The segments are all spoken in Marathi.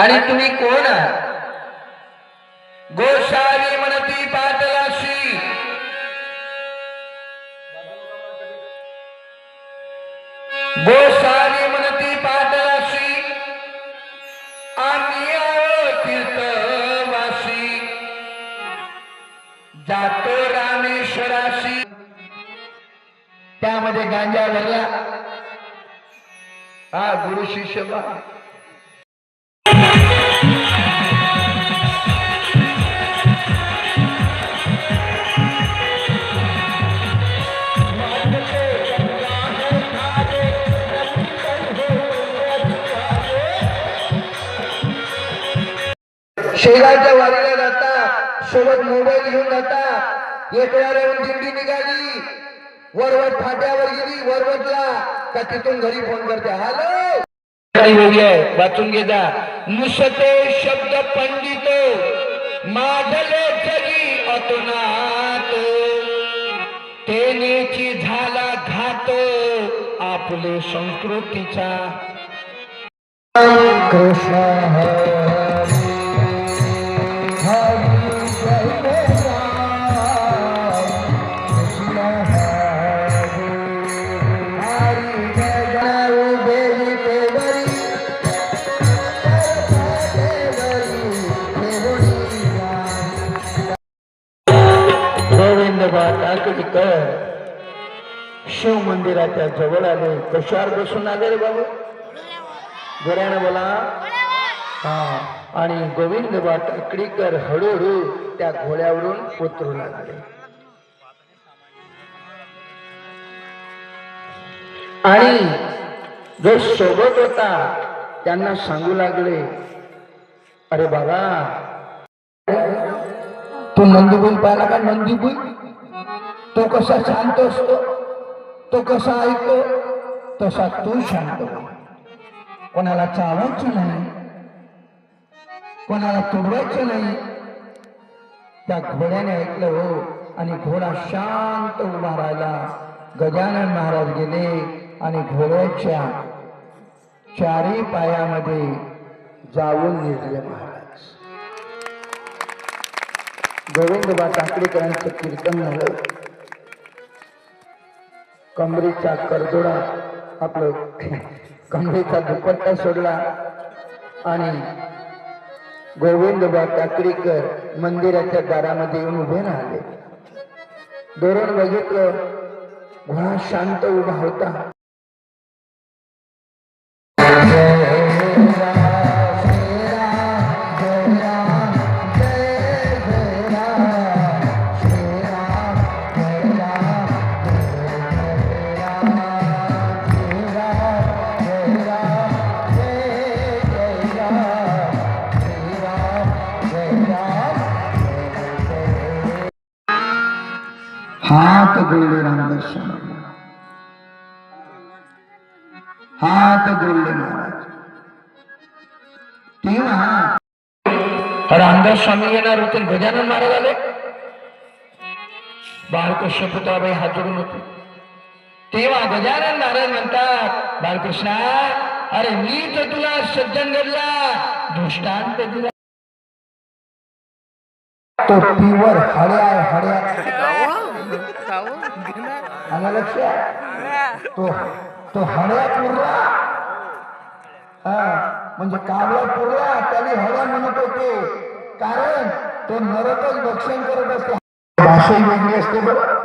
आणि तुम्ही कोण आहात? गोशाली म्हणती पाटलाशी. गोशाली म्हणती पाटलाशी. आम्ही आहो तीर्थवासी जातो रामेश्वराशी. त्यामध्ये गांजा भरला. हा गुरु शिष्य शेगावच्या वारीला जाता सोबत मोबाईल घेऊन जाता. येऊन दिंडी निघाली. वरवट फाट्यावर गेली वरवटला का तिथून घरी फोन करते. हॅलो. काही वेगळी आहे वाचून घे जा. नुसते शब्द पंडित माझले जगी अतुनात. तेनेची झाला घात आपले संस्कृतीचा. कृष्ण शिव मंदिराच्या जवळ आले. कशावर बसून आले रे बाबू. जोरानं बोला. हा. आणि गोविंद टाकडीकर हळूहळू त्या घोड्यावरून उतरू लागले. आणि जो सोबत होता त्यांना सांगू लागले अरे बाबा तू नंदीबुल पाहिला का? नंदीबुल तो कसा शांत असतो? तो कसा ऐकतो? तसा तू शांत हो. कोणाला चावायचं नाही कोणाला तुडवायचं नाही. त्या घोड्याने ऐकलं हो आणि घोडा शांत उभा राहिला. गजानन महाराज गेले आणि घोड्याच्या चारी पायामध्ये जाऊन निघले महाराज. गोविंदबा टाकडेकरांचं कीर्तन झालं. कमरेचा करदोडा आपलं कमरेचा दुपट्टा सोडला आणि गोविंदबा टाकडेकर मंदिराच्या दारामध्ये येऊन उभे राहिले. धोरण बघितलं घोडा शांत उभा होता. हात जोडले रामदास स्वामी हात जोडले महाराज। तेव्हा रामदास स्वामी येणार होते गजानन महाराज आले बाळकृष्ण पुतळाबाई हात जोडून होते तेव्हा गजानन महाराज म्हणतात बाळकृष्णा अरे मी तर तुला सज्जन घडला दृष्टांत दिला। तो तीवर आलं लक्षात तो तो हळ्या पुरला हा म्हणजे कावळा पुरला त्याने हळ्या म्हणत होते. कारण तो नरकच भक्षण करत असते. भाषा वेगळी असते बरं.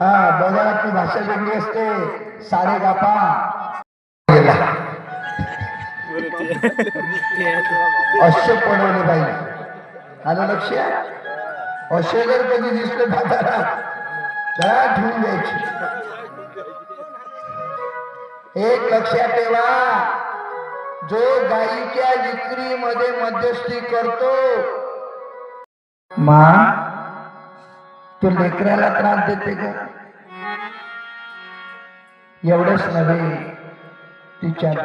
हा बजारातली भाषा वेगळी असते. साडे गापा. गेला. पडवले पाहिजे आलं लक्ष? असे जर कधी दिसले बाजारात त्या घेऊन द्यायची. एक लक्षात ठेवा जो गायीच्या विक्रीमध्ये मध्यस्थी करतो मा तो लेकराला त्रास देते का? एवढंच नव्हे तिच्या